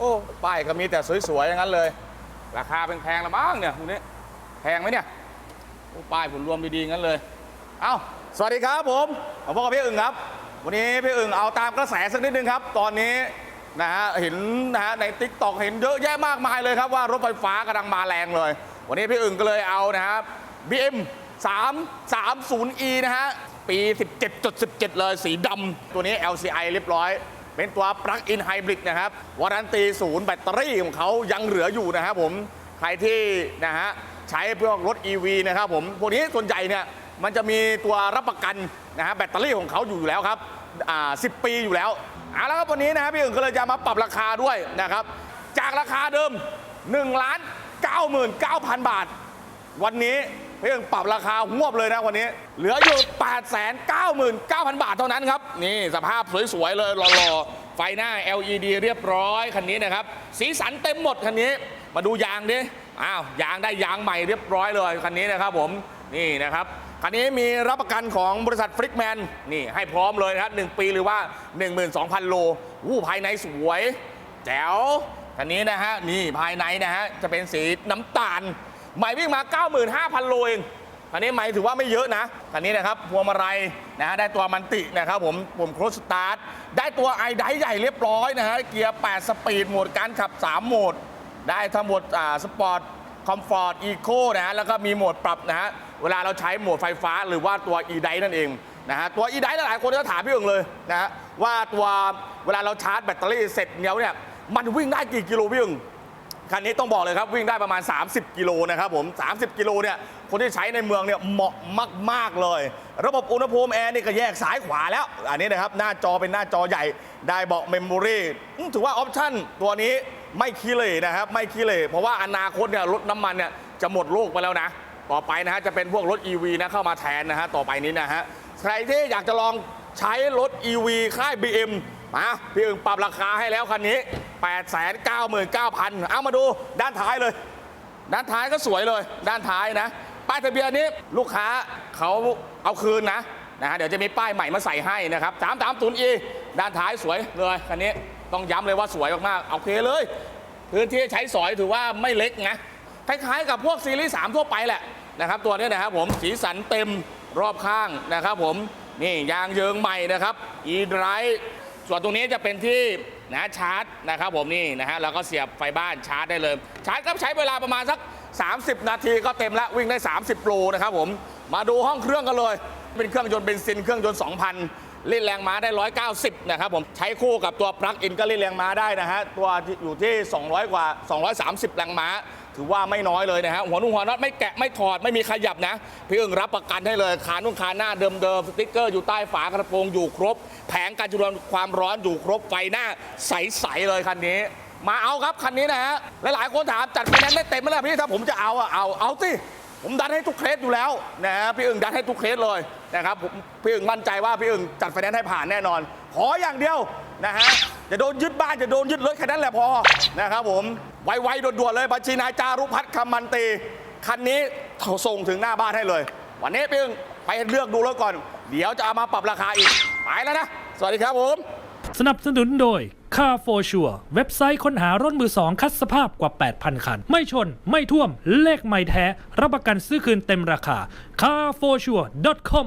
โอ้ ป้ายก็มีแต่สวยๆ อย่างนั้นเลย ราคาแพงๆละมั้งเนี่ยพวกนี้แพงไหมเนี่ย โอ้ ป้ายผลรวมดีๆ งั้นเลย เอ้า สวัสดีครับผมผมพ่อกับพี่อึ่งครับ วันนี้พี่อึ่งเอาตามกระแสสักนิดนึงครับ ตอนนี้นะฮะ เห็นนะฮะในติ๊กตอกเห็นเยอะแยะมากมายเลยครับว่ารถไฟฟ้ากำลังมาแรงเลย วันนี้พี่อึ่งก็เลยเอานะครับ BM 330e นะฮะ ปี 17.17 เลย สีดำตัวนี้ LCI เรียบร้อย เป็นตัว Plug-in Hybrid นะครับวารันตีศูนย์แบตเตอรี่ของเขายังเหลืออยู่นะครับผมใครที่นะฮะใช้พวกรถ EV นะครับผมพวกนี้ส่วนใหญ่เนี่ยมันจะมีตัวรับประกันนะฮะแบตเตอรี่ของเขาอยู่แล้วครับอ่า10ปีอยู่แล้วเอาละครับวันนี้นะครับพี่อึ่งก็เลยจะมาปรับราคาด้วยนะครับ จากราคาเดิม1ล้าน99,000 บาท วันนี้พียงปรับราคาหวบเลยนะวันนี้ เหลืออยู่ 899,000 บาทเท่านั้นครับ นี่สภาพสวยๆเลยรอๆ ฟหน้า LED เรียบร้อยคันนี้นะครับ สีสันเต็มหมดคันนี้ มาดูยางดิ อ้าว ยางได้ยางใหม่เรียบร้อยเลยคันนี้นะครับผม นี่นะครับ คันนี้มีรับประกันของบริษัทฟริกแมน นี่ให้พร้อมเลยนะครับ 1 ปีหรือว่า 12,000 โลวู้ภายในสวย แจ๋ว คันนี้นะฮะ นี่ภายในนะฮะ จะเป็นสีน้ำตาล ใหม่วิ่งมา 95,000 โลเอง คันนี้ไม่ถือว่าไม่เยอะนะ คันนี้นะครับ พวงมาลัย นะฮะได้ตัวมันตินะครับผมผมโครสสตาร์ทได้ตัวไอไดใหญ่เรียบร้อยนะฮะเกียร์ 8 สปีดโหมดการขับ 3 โหมด ได้ทั้งโหมดอ่าสปอร์ตคอมฟอร์ตอีโคนะฮะแล้วก็มีโหมดปรับนะฮะเวลาเราใช้โหมดไฟฟ้าหรือว่าตัว e d i นั่นเองนะฮะตัว e d i หลายคนก็ถามพี่อึ่งเลยนะฮะว่าตัวเวลาเราชาร์จแบตเตอรี่เสร็จเนี้ยเนี่ยมันวิ่งได้กี่กิโลพี่อึ่ง คันนี้ต้องบอกเลยครับวิ่งได้ประมาณ 30 กิโลนะครับผม 30 กิโลเนี่ยคนที่ใช้ในเมืองเนี่ยเหมาะมาก ๆ เลย ระบบอุณหภูมิแอร์นี่ก็แยกซ้ายขวาแล้ว อันนี้นะครับหน้าจอเป็นหน้าจอใหญ่ได้เบาะเมมโมรีถือว่าออปชั่นตัวนี้ไม่ขี้เหร่นะครับไม่ขี้เหร่เพราะว่าอนาคตเนี่ยรถน้ำมันเนี่ยจะหมดโลกไปแล้วนะ ต่อไปนะฮะจะเป็นพวกรถ EV นะเข้ามาแทนนะฮะต่อไปนี้นะฮะใครที่อยากจะลองใช้รถ EV ค่าย BM มาพี่อึ่งปรับราคาให้แล้วคันนี้ 899,000 เอามาดูด้านท้ายเลย ด้านท้ายก็สวยเลย ด้านท้ายนะ ป้ายทะเบียนนี้ลูกค้าเขาเอาคืนนะนะฮะเดี๋ยวจะมีป้ายใหม่มาใส่ให้นะครับ 330e ด้านท้ายสวยเลยคันนี้ต้องย้ำเลยว่าสวยมากๆ โอเคเลย พื้นที่ใช้สอยถือว่าไม่เล็กนะ คล้ายๆกับพวกซีรีส์ 3 ทั่วไปแหละนะครับ ตัวนี้นะครับผมสีสันเต็มรอบข้างนะครับผมนี่ยางเยิงใหม่นะครับ e drive ส่วนตรงนี้จะเป็นที่นะชาร์จนะครับผมนี่นะฮะแล้วก็เสียบไฟบ้านชาร์จได้เลย ชาร์จก็ใช้เวลาประมาณสัก 30 นาทีก็เต็มแล้ววิ่งได้ 30 โลนะครับผมมาดูห้องเครื่องกันเลย เป็นเครื่องยนต์เบนซินเครื่องยนต์ 2,000เล่นแรงม้าได้ 190 นะครับผมใช้คู่กับตัวปลั๊กอินก็เล่นแรงม้าได้นะฮะตัวอยู่ที่ 200 กว่า 230 แรงม้า ถือว่าไม่น้อยเลยนะฮะหัวนุ่งหัวน็อตไม่แกะไม่ถอดไม่มีขยับนะพี่อึ่งรับประกันให้เลยขานุ่งขาหน้าเดิมๆสติ๊กเกอร์อยู่ใต้ฝากระโปรงอยู่ครบ แผงการจุลความร้อนอยู่ครบไฟหน้าใสๆเลยคันนี้ มาเอาครับคันนี้นะฮะหลายๆคนถามจัดไฟแนนซ์ได้เต็มไหมล่ะพี่ถ้าผมจะเอาอะเอาเอาสิผมดันให้ทุกเคสอยู่แล้วนะฮะพี่อึ่งดันให้ทุกเคสเลยนะครับพี่อึ่งมั่นใจว่าพี่อึ่งจัดไฟแนนซ์ให้ผ่านแน่นอน ขออย่างเดียวนะฮะ จะโดนยึดบ้านจะโดนยึดรถแค่นั้นแหละพอนะครับผมไวๆด่วนๆเลยบัญชีนายจารุพัฒน์คำมันตีคันนี้ส่งถึงหน้าบ้านให้เลย วันนี้พี่อึงไปเลือกดูแล้วก่อน เดี๋ยวจะเอามาปรับราคาอีกไปแล้วนะ สวัสดีครับผมสนับสนุนโดย Car for Sure เว็บไซต์ค้นหารถมือสองคัดสภาพกว่า 8,000 คัน ไม่ชน ไม่ท่วม เลขไม่แท้ รับประกันซื้อคืนเต็มราคา carforsure.com